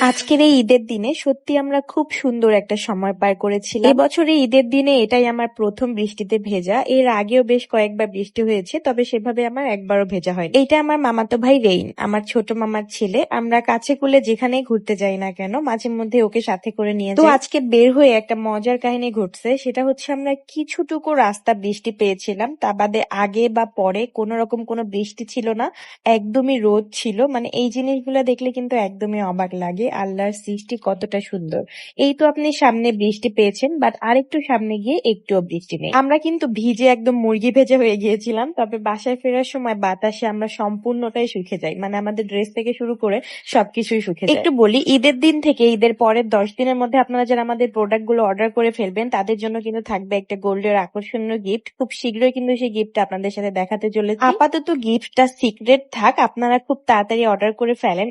আজকের এই ঈদের দিনে সত্যি আমরা খুব সুন্দর একটা সময় পার করেছিলাম। এবছরে ঈদের দিনে এটাই আমার প্রথম বৃষ্টিতে ভেজা। এর আগেও বেশ কয়েকবার বৃষ্টি হয়েছে তবে সেভাবে আমার একবারও ভেজা হয়নি। এইটা আমার মামাতো ভাই রেইন, আমার ছোট মামার ছেলে। আমরা কাছে কুলে যেখানেই ঘুরতে যাই না কেন মাঝে মধ্যে ওকে সাথে করে নিয়ে তো আজকে বের হয়ে একটা মজার কাহিনী ঘটছে সেটা হচ্ছে আমরা কিছুটুকু রাস্তা বৃষ্টি পেয়েছিলাম তা বাদে আগে বা পরে কোনো রকম কোনো বৃষ্টি ছিল না একদমই রোদ ছিল মানে এই জিনিসগুলো দেখলে কিন্তু একদমই অবাক লাগে আল্লাহর সৃষ্টি কতটা সুন্দর। এই তো আপনি সামনে বৃষ্টি পেয়েছেন বাট আরেকটু সামনে গিয়ে একটুও বৃষ্টি নেই। আমরা কিন্তু ভিজে একদম মুরগি ভেজে হয়ে গিয়েছিলাম, তবে বাসায় ফেরার সময় বাতাসে আমরা সম্পূর্ণটাই শুকে যাই। মানে আমাদের ড্রেস থেকে শুরু করে সবকিছুই শুকে যায়। একটু বলি, ঈদের দিন থেকে ঈদের পরের দশ দিনের মধ্যে আপনারা যারা আমাদের প্রোডাক্টগুলো অর্ডার করে ফেলবেন, তাদের জন্য কিন্তু থাকবে একটা গোল্ডের আকর্ষণীয় গিফট খুব শীঘ্রই কিন্তু সেই গিফটটা আপনাদের সাথে দেখাতে চলেছি। আপাতত গিফটটা সিক্রেট থাক, আপনারা খুব তাড়াতাড়ি অর্ডার করে ফেলেন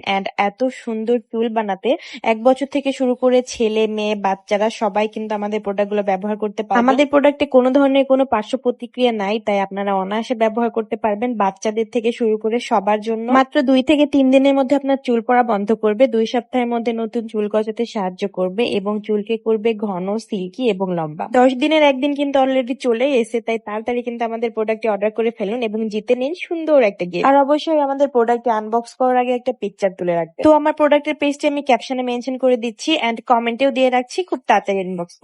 এত সুন্দর চুল বানাতে। এক বছর থেকে শুরু করে ছেলে মেয়ে বাচ্চারা সবাই কিন্তু আমাদের প্রোডাক্টগুলো ব্যবহার করতে পারবে। আমাদের প্রোডাক্টে কোনো ধরনের কোনো পার্শ্ব প্রতিক্রিয়া নাই তাই আপনারা অনায়াসে ব্যবহার করতে পারবেন। বাচ্চাদের থেকে শুরু করে সবার জন্য। মাত্র দুই থেকে তিন দিনের মধ্যে আপনার চুল পড়া বন্ধ করবে। দুই সপ্তাহের মধ্যে নতুন চুল গজাতে সাহায্য করবে এবং চুলকে করবে ঘন সিল্কি এবং লম্বা। দশ দিনের একদিন কিন্তু অলরেডি চলে এসে তাই তাড়াতাড়ি কিন্তু আমাদের প্রোডাক্টটি অর্ডার করে ফেলুন এবং জিতে নিন সুন্দর একটা গিফট আর অবশ্যই আমাদের প্রোডাক্টটি আনবক্স করার আগে একটা পিকচার তুলে রাখবেন। তো আমার প্রোডাক্টের পেজটি আমি ক্যাপশনে মেনশন করে দিচ্ছি এন্ড কমেন্টেও দিয়ে রাখছি। খুব তাড়াতাড়ি ইনবক্স করে